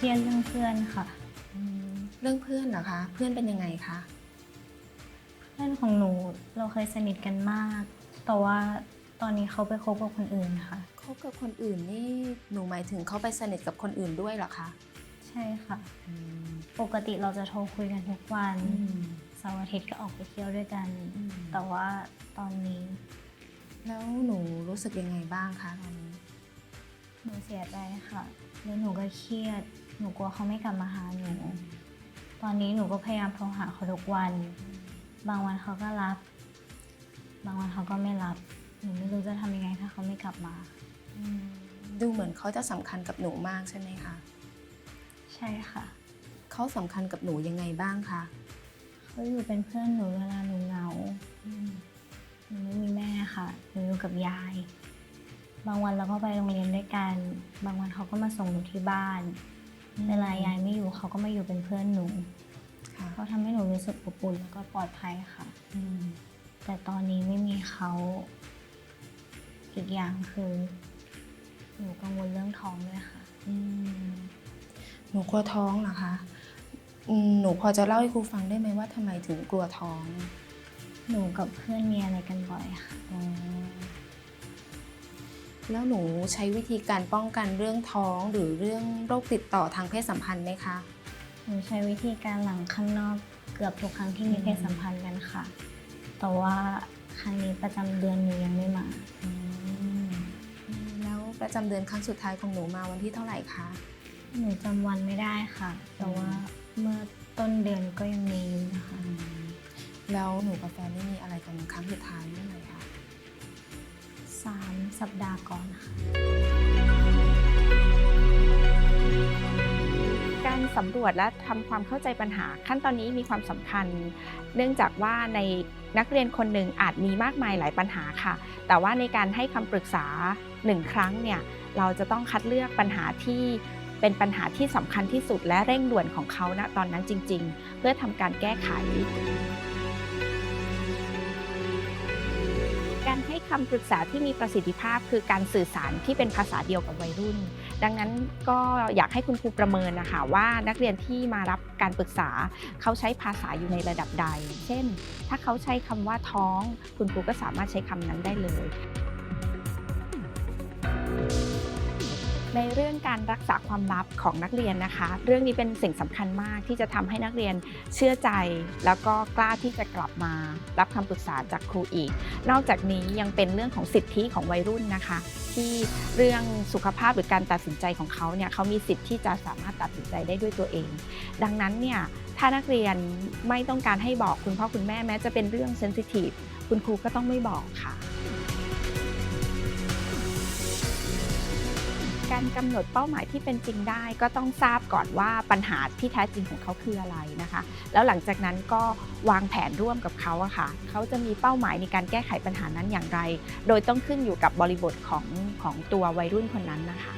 เครียดเรื่องเพื่อนค่ะอืมเรื่องเพื่อนเหรอคะ เพื่อนเป็นยังไงคะ เพื่อนของหนูเราเคยสนิทกันมาก แต่ว่าตอนนี้เขาไปคบกับคนอื่นค่ะ คบกับคนอื่นนี่หนูหมายถึงเขาไปสนิทกับคนอื่นด้วยเหรอคะ ใช่ค่ะอืมปกติเราจะโทรคุยกันทุกวันอืมเสาร์อาทิตย์ก็ออกไปเที่ยวด้วยกันอืมแต่ว่าตอนนี้ แล้วหนูรู้สึกยังไงบ้างคะตอนนี้ หนูเสียใจค่ะ แล้วหนูก็เครียด หนูกลัวเขาไม่กลับมาหาหนู ตอนนี้หนูก็พยายามโทรหาเขาทุกวัน บางวันเขาก็รับ บางวันเขาก็ไม่รับ หนูไม่รู้จะทำยังไงถ้าเขาไม่กลับมาอืมดูเหมือนเขาจะสำคัญกับหนูมากใช่ไหมคะใช่ค่ะ เขาสำคัญกับหนูยังไงบ้างคะเขาอยู่เป็นเพื่อนหนูเวลาหนูเหงา หนูไม่มีแม่ค่ะ หนูอยู่กับยาย บางวันเราก็ไปโรงเรียนด้วยกัน บางวันเขาก็มาส่งหนูที่บ้าน เวลายายไม่อยู่เขาก็มาอยู่เป็นเพื่อนหนูค่ะเขาทำให้หนูรู้สึกอบอุ่นแล้วก็ปลอดภัยค่ะอืมแต่ตอนนี้ไม่มีเขาอีกอย่างคือหนูกังวลเรื่องท้องด้วยค่ะอืมหนูกลัวท้องเหรอคะอืมหนูพอจะเล่าให้ครูฟังได้ไหมว่าทำไมถึงกลัวท้อง หนูกับเพื่อนมีอะไรกันบ่อยค่ะอ๋อ แล้วหนูใช้วิธีการป้องกันเรื่องท้องหรือเรื่องโรคติดต่อทางเพศสัมพันธ์ไหมคะ หนูใช้วิธีการหลังข้างนอกเกือบทุกครั้งที่มีอืมเพศสัมพันธ์กันค่ะ แต่ว่าครั้งนี้ประจำเดือนหนูยังไม่มาอืมแล้วประจำเดือนครั้งสุดท้ายของหนูมาวันที่เท่าไหร่คะ หนูจำวันไม่ได้ค่ะ แต่ว่าเมื่อต้นเดือนก็ยังมีอยู่นะคะ แล้วหนูกับแฟนได้มีอะไรกันครั้งสุดท้ายเมื่อไหร่คะ สามสัปดาห์ก่อนค่ะการสำรวจและทำความเข้าใจปัญหา ขั้นตอนนี้มีความสำคัญ เนื่องจากว่าในนักเรียนคนหนึ่งอาจมีมากมายหลายปัญหาค่ะ แต่ว่าในการให้คำปรึกษาหนึ่งครั้งเนี่ยเราจะต้องคัดเลือกปัญหาที่เป็นปัญหาที่สำคัญที่สุดและเร่งด่วนของเขาณตอนนั้นจริง ๆ เพื่อทำการแก้ไข คำปรึกษาที่มีประสิทธิภาพ คือการสื่อสารที่เป็นภาษาเดียวกับวัยรุ่น ดังนั้นก็อยากให้คุณครูประเมินนะคะว่านักเรียนที่มารับการปรึกษาเขาใช้ภาษาอยู่ในระดับใด เช่น ถ้าเขาใช้คำว่าท้อง คุณครูก็สามารถใช้คำนั้นได้เลย ในเรื่องการรักษาความลับของนักเรียนนะคะ เรื่องนี้เป็นสิ่งสำคัญมากที่จะทำให้นักเรียนเชื่อใจ แล้วก็กล้าที่จะกลับมารับคำปรึกษาจากครูอีก นอกจากนี้ยังเป็นเรื่องของสิทธิของวัยรุ่นนะคะ ที่เรื่องสุขภาพหรือการตัดสินใจของเขาเนี่ยเขามีสิทธิ์ที่จะสามารถตัดสินใจได้ด้วยตัวเอง ดังนั้นเนี่ยถ้านักเรียนไม่ต้องการให้บอกคุณพ่อคุณแม่แม้จะเป็นเรื่องเซนซิทีฟคุณครูก็ต้องไม่บอกค่ะ การกำหนดเป้าหมายที่เป็นจริงได้ ก็ต้องทราบก่อนว่าปัญหาที่แท้จริงของเขาคืออะไรนะคะ แล้วหลังจากนั้นก็วางแผนร่วมกับเขาอะค่ะเขาจะมีเป้าหมายในการแก้ไขปัญหานั้นอย่างไร โดยต้องขึ้นอยู่กับบริบทของของตัววัยรุ่นคนนั้นนะคะ